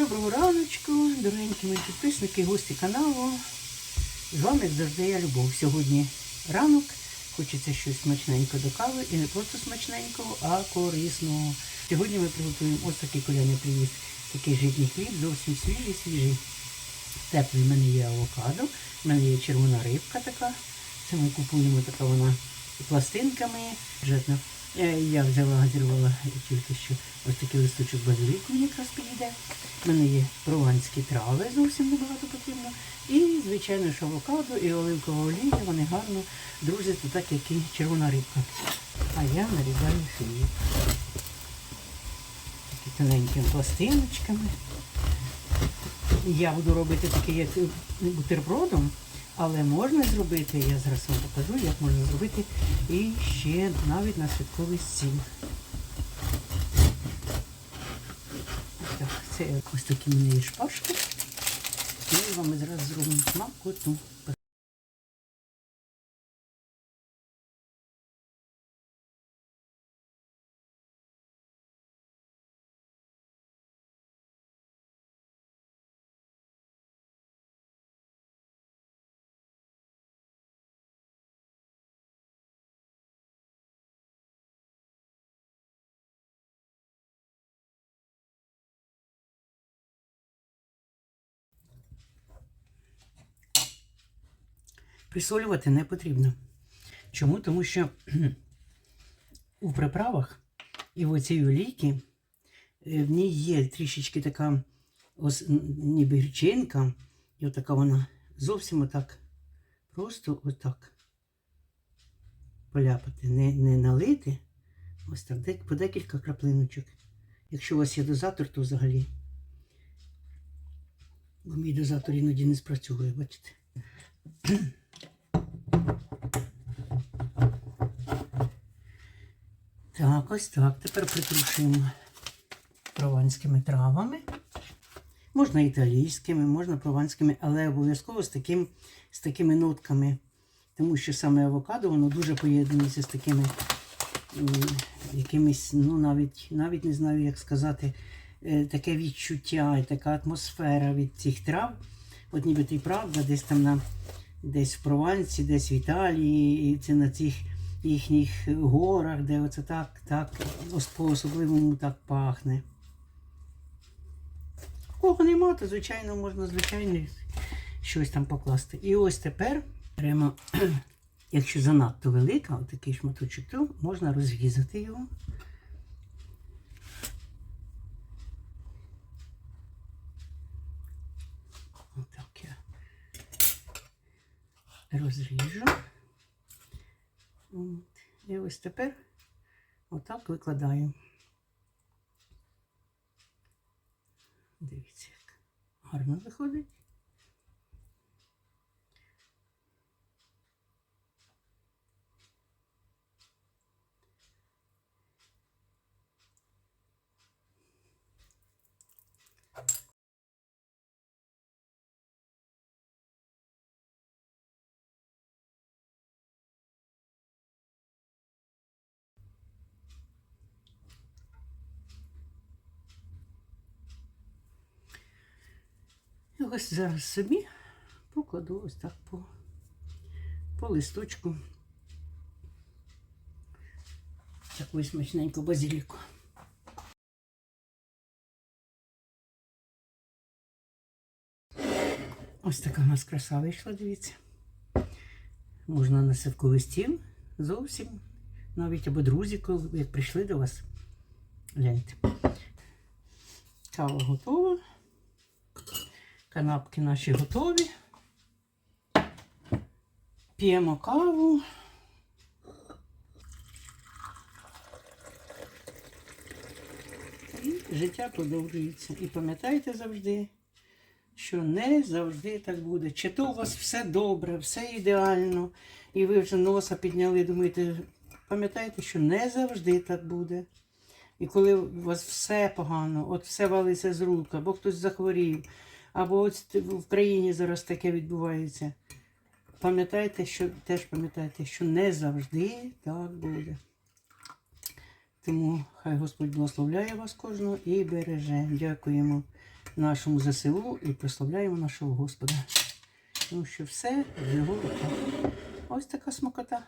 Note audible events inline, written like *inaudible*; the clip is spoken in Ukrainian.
Доброго раночку, дорогенькі мої підписники, гості каналу. З вами, завжди, я Любов. Сьогодні ранок. Хочеться щось смачненько до кави. І не просто смачненького, а корисного. Сьогодні ми приготуємо ось такий коляний привіз. Такий житній хліб, зовсім свіжий, свіжий. Теплий в мене є авокадо, в мене є червона рибка така. Це ми купуємо така вона пластинками. Бюджетна. Я, я взяла, газірувала тільки що ось такий листочок базиліку мені якраз підійде. У мене є прованські трави, зовсім небагато потрібно. І, звичайно, ж авокадо і оливкова олія, вони гарно дружаться, так як і червона рибка. А я нарізаю хліб. Такі тоненькими пластиночками. Я буду робити таке, як бутербродом, але можна зробити, я зараз вам покажу, як можна зробити і ще навіть на святковий стіл. Так, це ось такі мені шпажки. І вам зараз зробимо смакоту. Присолювати не потрібно. Чому? Тому що у приправах і в оцій олійці е, в ній є трішечки така ось, ніби гірчинка, і отака вона зовсім отак, просто отак поляпати, не, не налити. Ось так, по декілька краплиночок. Якщо у вас є дозатор, то взагалі. Бо мій дозатор іноді не спрацьовує, бачите. Так, ось так. Тепер притрушуємо прованськими травами. Можна італійськими, можна прованськими, але обов'язково з, таким, з такими нотками. Тому що саме авокадо воно дуже поєднується з такими якимись, ну навіть, навіть не знаю, як сказати, е, таке відчуття і така атмосфера від цих трав. От ніби і правда, десь там на десь в Прованці, десь в Італії, і це на цих їхніх горах, де оце так, так по-особливому так пахне. Кого нема, то звичайно можна звичайно щось там покласти. І ось тепер беремо, *clears throat* якщо занадто велика, отакий шматочок, то можна розрізати його. Отак я розріжу. І ось тепер отак викладаю. Дивіться, як гарно виходить. Ось зараз собі покладу ось так по, по листочку. Таку смачненьку базиліку. Ось така у нас краса вийшла, дивіться. Можна на святковий стіл зовсім. Навіть або друзі, коли як прийшли до вас. Гляньте. Кава готова. Канапки наші готові. П'ємо каву. І життя продовжується. І пам'ятайте завжди, що не завжди так буде. Чи то у вас все добре, все ідеально, і ви вже носа підняли, думаєте, пам'ятайте, що не завжди так буде. І коли у вас все погано, от все валиться з рук, або хтось захворів, або от в країні зараз таке відбувається. Пам'ятайте, що теж пам'ятайте, що не завжди так буде. Тому хай Господь благословляє вас кожного і береже. Дякуємо нашому ЗСУ і прославляємо нашого Господа. Тому що все в його руках. Ось така смакота.